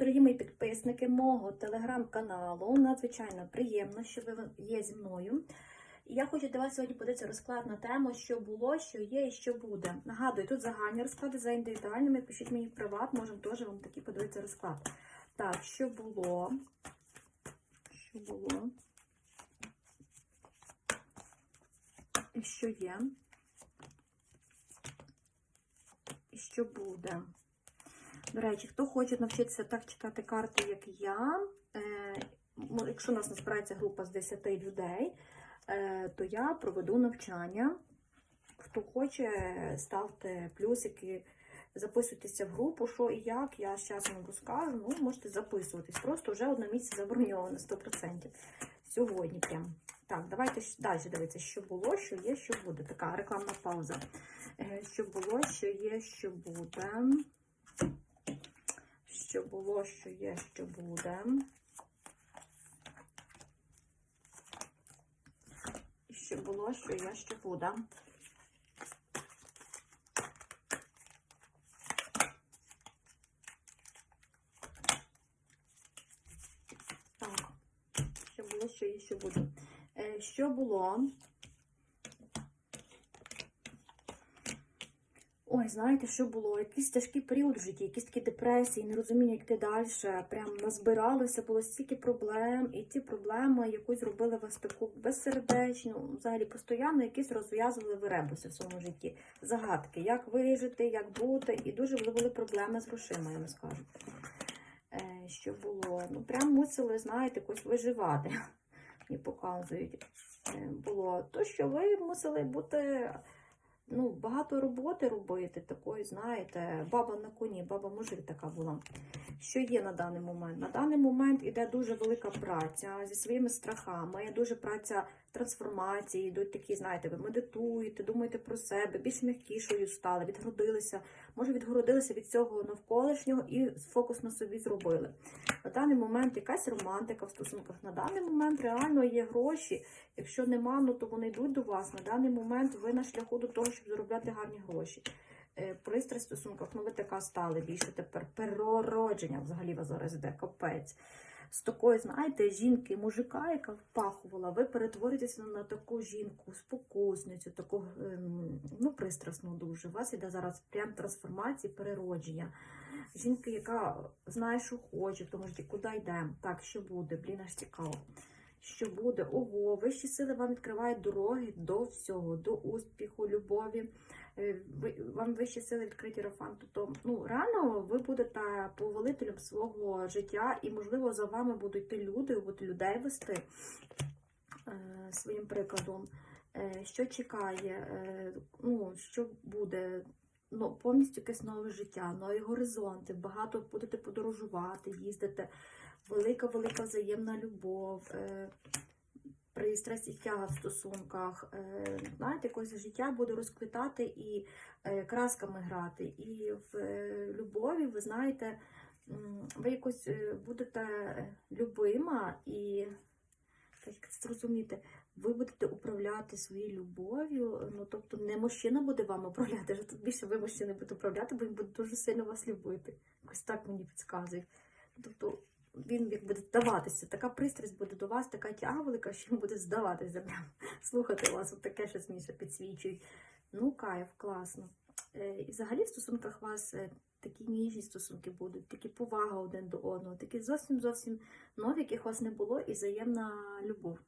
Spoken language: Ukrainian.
дорогі мої підписники мого телеграм-каналу. Надзвичайно приємно, що ви є зі мною. Я хочу для вас сьогодні подивитися розклад на тему, що було, що є і що буде. Нагадую, тут загальні розклади за індивідуальними. Пишіть мені в приват, можемо теж вам такі подивитися розклад. Так, що було? Що було? І що є? І що буде? До речі, хто хоче навчитися так читати карти, як я, е, якщо у нас не група з 10 людей, е, то я проведу навчання. Хто хоче, ставте плюсики, записуйтеся в групу, що і як, я з часом розкажу. Ну, можете записуватись. Просто вже одне місце заброньовано 100%. Сьогодні прям. Так, давайте далі дивитися, що було, що є, що буде. Така рекламна пауза. Е, Що було, що є, що буде. Що було, що є, що буде. І Що було, що є, що буде. Так. Що було, що є, що буде. Е, Що було? Знаєте, що було? Якийсь тяжкий період в житті, якісь такі депресії, нерозуміння, як ти далі. Прям назбиралося, було стільки проблем, і ці проблеми якусь зробили вас таку безсердечну, взагалі постійно якісь розв'язували ви ребуси в своєму житті. Загадки, як вижити, як бути, і дуже були проблеми з грошима, я вам скажу. Е, що було? Ну, прям мусили, знаєте, якось виживати. Мені показують. Е, було то, що ви мусили бути ну, багато роботи робити, такої, знаєте, баба на коні, баба мужик така була. Що є на даний момент? На даний момент іде дуже велика праця зі своїми страхами, дуже праця трансформації, йдуть такі, знаєте, ви медитуєте, думаєте про себе, більш м'якішою стали, відгородилися, може відгородилися від цього навколишнього і фокус на собі зробили. На даний момент якась романтика в стосунках. На даний момент реально є гроші. Якщо нема, ну то вони йдуть до вас. На даний момент ви на шляху до того, щоб заробляти гарні гроші. Е, Пристрасть в стосунках, ну ви така стали більше тепер переродження взагалі вас зараз іде, капець. З такої, знаєте, жінки, мужика, яка впахувала, ви перетворитеся на таку жінку, спокусницю, таку ем, ну, пристрасну дуже. У вас іде зараз прям трансформація, переродження. Жінки, яка знає, що хоче, тому житті, куди йде, так, що буде, блін, аж цікаво. Що буде? Ого, вищі сили вам відкривають дороги до всього, до успіху, любові. Е, Вам вищі сили відкриті рафан. Тобто, ну реально ви будете повелителем свого життя, і, можливо, за вами будуть йти люди, ви людей вести е, своїм прикладом. Е, що чекає, ну, що буде, ну, повністю якесь нове життя, нові горизонти, багато будете подорожувати, їздити, велика-велика взаємна любов, е, пристрасть і тяга в стосунках. Е, знаєте, якось життя буде розквітати і е, красками грати. І в любові, ви знаєте, ви якось будете любима і як це зрозуміти, ви будете управляти своєю любов'ю. Ну тобто не мужчина буде вам управляти, вже тут більше ви мужчини будете управляти, бо він буде дуже сильно вас любити. Якось так мені підказує. Тобто він як буде здаватися, така пристрасть буде до вас, така тяга велика, що він буде здаватися, прям слухати вас, от таке щось мені підсвічують. Ну, кайф, класно. Е, І взагалі в стосунках у вас е, такі ніжні стосунки будуть, такі повага один до одного, такі зовсім зовсім нові, яких у вас не було, і взаємна любов.